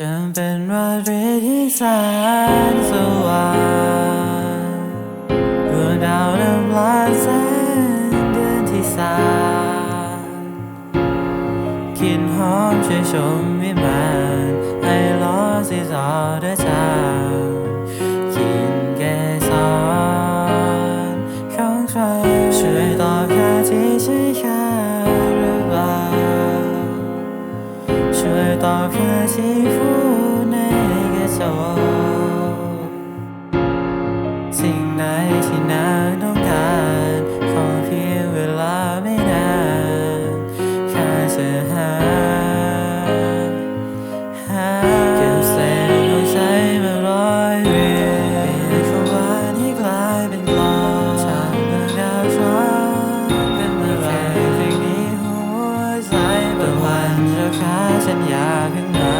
จะเป็นราตรีที่แสนสว่างดวงดาวเริ่มลาแสงเดือนที่สามกลิ่นหอมช่วยชมวิมาน ช่วยตอบแค่ ฉันอยากขึ้นมา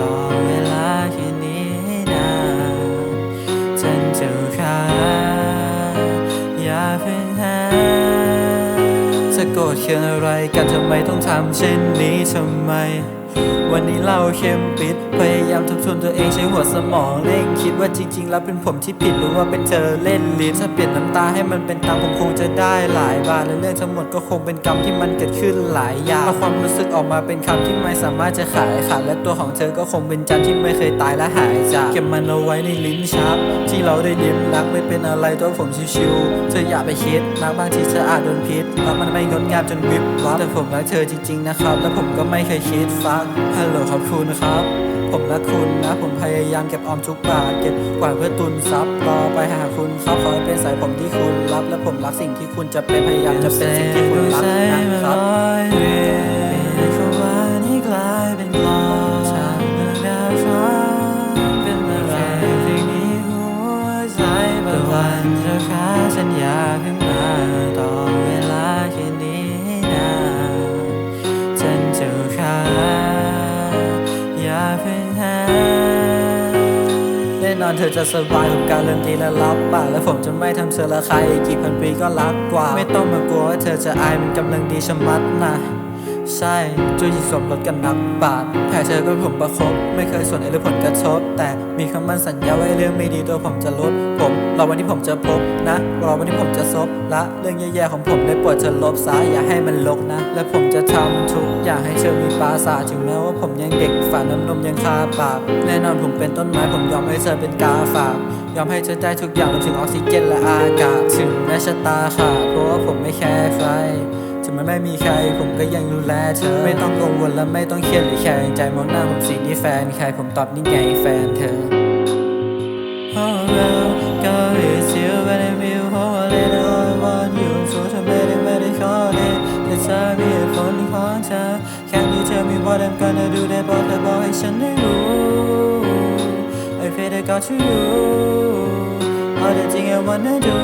ต่อเวลาแค่นี้ให้นานฉันจะค้าอย่าเพิ่งหาจะโกรธเคืองอะไรกันทำไมต้องทำเช่นนี้ทำไม วันนี้เราเข้มปิด พยายามทบทวนตัวเองใช้หัวสมองเร่งคิดว่าจริง ๆ แล้วเป็นผมที่ผิดหรือว่าเป็นเธอเล่นลิ้นถ้าเปลี่ยนน้ำตาให้มันเป็นตังค์ผมคงจะได้หลายบาทและเรื่องทั้งหมดก็คงเป็นกรรมที่มันเกิดขึ้นหลายอย่างเอาความรู้สึกออกมาเป็นคำที่ไม่สามารถจะขายขาดและตัวของเธอก็คงเป็นจันทร์ที่ไม่เคยตายและหายจากเก็บมันเอาไว้ในลิ้นชักที่เราได้ลิ้มรักไม่เป็นอะไรตัวผมชิวๆเธออย่าไปคิดรักบางทีเธออาจโดนพิษรักมันไม่งดงามจนวิบวับแต่ผมรักเธอจริงๆนะครับและผมก็ไม่เคยคิดฟักฮัลโหลครับคุณครับ ผมรักคุณนะ ผมพยายามเก็บออมทุกบาท เก็บกว่าเพื่อตุนทรัพย์รอไปหาคุณเขาขอให้เป็นสายผมที่คุณรับ และผมรักสิ่งที่คุณจะเป็นพยายามจะเป็นสิ่งที่คุณรักนะครับ อนเธอจะสบายกับการเริ่มดีและรับปากและผมจะไม่ทำเธอละใครอีกกี่พันปีก็รักกว่า ไม่ต้องมากลัวว่าเธอจะอายมันกำลังดีชะมัดนะ ใช่จุยสมรถกันนักบาทแพ้เธอก็ผมประคบ ไม่เคยสนอ้เรื่องผลกระทบ แต่มีคำมั่นสัญญาไว้เรื่องไม่ดีตัวผมจะลด ผมรอวันที่ผมจะพบนะรอวันที่ผมจะซบละเรื่องแย่ๆของผมได้ปรดเธอลบซะอย่าให้มันลกนะ และผมจะทำทุกอย่างให้เธอมีปราสาถึงแม้ว่าผมยังเด็กฝันน้ำนมยังคาปากแน่นอนผมเป็นต้นไม้ผมยอมให้เธอเป็นกาฝากยอมให้เธอได้ทุกอย่างรวมถึงออกซิเจนและอากาศถึงแม้ชะตาขาดเพราะว่าผมไม่แคร์ใคร มันไม่มีใคร ผมก็ยังดูแลเธอ ไม่ต้องกังวลและไม่ต้องเครียดหรือแคร์ใจมองหน้าผมสินี่แฟนใครผมตอบนี่ไงแฟนเธอ Oh well girl it's you when I feel whole little all I want you ส่วนเธอไม่ได้ไม่ได้ขอเล่นแต่เธอมีเหตุผลของเธอ Can you tell me what I'm gonna do ได้บอกเธอบอกให้ฉันได้รู้ I pray to God to you all the things I wanna do